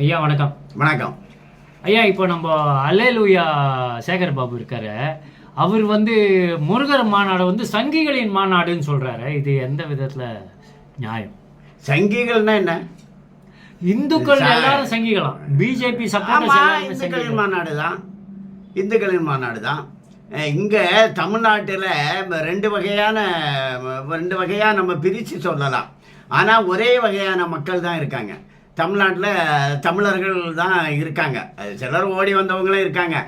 ஐயா வணக்கம். வணக்கம். ஐயா இப்போ நம்ம அல்லேலூயா சேகர் பாபு இருக்காரு. அவர் வந்து முருகர் மாநாடு வந்து சங்கிகளின் மாநாடுன்னு சொல்றாரு. இது எந்த விதத்துல நியாயம்? சங்கிகள்னா என்ன? இந்துக்கள் எல்லாரும் சங்கிகளாம் பிஜேபி இந்துக்களின் மாநாடு தான் இந்துக்களின் மாநாடு தான் இங்க தமிழ்நாட்டில் ரெண்டு வகையான ரெண்டு வகையாக நம்ம பிரித்து சொல்லலாம். ஆனால் ஒரே வகையான மக்கள் தான் இருக்காங்க. தமிழ்நாட்டில் தமிழர்கள் தான் இருக்காங்க. சிலர் ஓடி வந்தவங்களும் இருக்காங்க.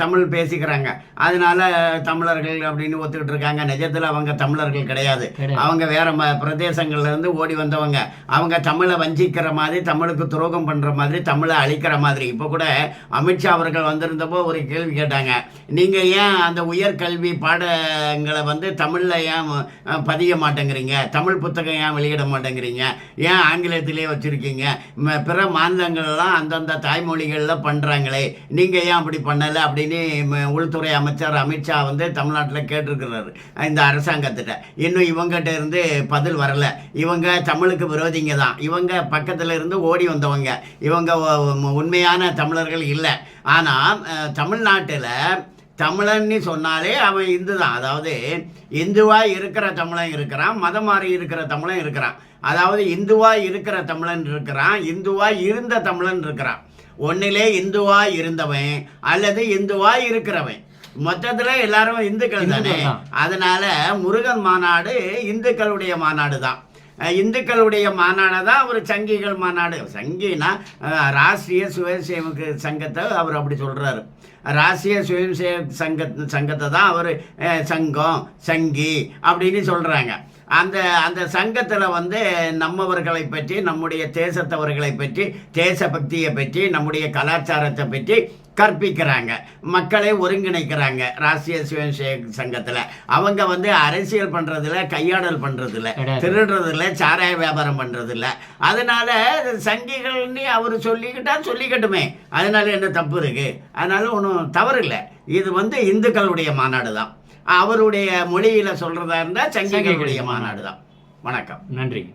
தமிழ் பேசிக்கிறாங்க. அதனால தமிழர்கள் அப்படின்னு ஒத்துக்கிட்டு இருக்காங்க. நிஜத்தில் அவங்க தமிழர்கள் கிடையாது. அவங்க வேற ம பிரதேசங்கள்ல இருந்து ஓடி வந்தவங்க. அவங்க தமிழை வஞ்சிக்கிற மாதிரி தமிழுக்கு துரோகம் பண்ற மாதிரி தமிழை அழிக்கிற மாதிரி. இப்போ கூட அமித்ஷா அவர்கள் வந்திருந்தப்போ ஒரு கேள்வி கேட்டாங்க. நீங்க ஏன் அந்த உயர்கல்வி பாடங்களை வந்து தமிழ்ல ஏன் பதிய மாட்டேங்கிறீங்க? தமிழ் புத்தகம் ஏன் வெளியிட மாட்டேங்கிறீங்க? ஏன் ஆங்கிலத்திலே வச்சிருக்கீங்க? பிற மாநிலங்கள்லாம் அந்தந்த தாய்மொழிகளில் பண்ணுறாங்களே நீங்கள் ஏன் அப்படி பண்ணலை? அப்படின்னு உள்துறை அமைச்சர் அமித்ஷா வந்து தமிழ்நாட்டில் கேட்டிருக்கிறாரு. இந்த அரசாங்கத்திட்ட. இன்னும் இவங்ககிட்ட இருந்து பதில் வரலை. இவங்க தமிழுக்கு விரோதிங்க தான். இவங்க பக்கத்தில் இருந்து ஓடி வந்தவங்க. இவங்க உண்மையான தமிழர்கள் இல்லை. ஆனால் தமிழ்நாட்டில் தமிழன்னு சொன்னாலே அவன் இந்து தான் அதாவது இந்துவா இருக்கிற தமிழன் இருக்கிறான் மதம் மாறி இருக்கிற தமிழன் இருக்கிறான். அதாவது இந்துவா இருக்கிற தமிழன் இருக்கிறான் இந்துவா இருந்த தமிழன் இருக்கிறான். ஒன்னிலே இந்துவா இருந்தவன் அல்லது இந்துவா இருக்கிறவன். மொத்தத்துல எல்லாரும் இந்துக்கள் தானே. அதனால முருகன் மாநாடு இந்துக்களுடைய மாநாடு தான் இந்துக்களுடைய மாநாடு தான் ஒரு சங்கிகள் மாநாடு. சங்கினா ராஷ்டிரிய ராஷ்ட்ரிய சுயசேவக சங்கத்தை அவர் அப்படி சொல்கிறாரு ராஷ்ட்ரிய சுயசேவக் சங்க சங்கத்தை தான் அவர் சங்கம் சங்கி அப்படின்னு சொல்கிறாங்க அந்த அந்த சங்கத்தில் வந்து நம்மவர்களை பற்றி நம்முடைய தேசத்தவர்களை பற்றி தேசபக்தியை பற்றி நம்முடைய கலாச்சாரத்தை பற்றி கற்பிக்கிறாங்க. மக்களை ஒருங்கிணைக்கிறாங்க ராஷ்ட்ரிய சுயசேவக் சங்கத்தில். அவங்க வந்து அரசியல் பண்ணுறதில்ல கையாடல் பண்ணுறதில்ல. திருடுறதில்ல சாராய வியாபாரம் பண்ணுறதில்ல அதனால சங்கிகள்னு அவர் சொல்லிக்கிட்டா சொல்லிக்கட்டுமே. அதனால என்ன தப்பு இருக்கு? அதனால ஒன்றும் தவறு இல்லை இது வந்து இந்துக்களுடைய மாநாடு தான் அவருடைய மொழியில சொல்றதா இருந்தா சங்கிகளுடைய மாநாடு தான் வணக்கம். நன்றி.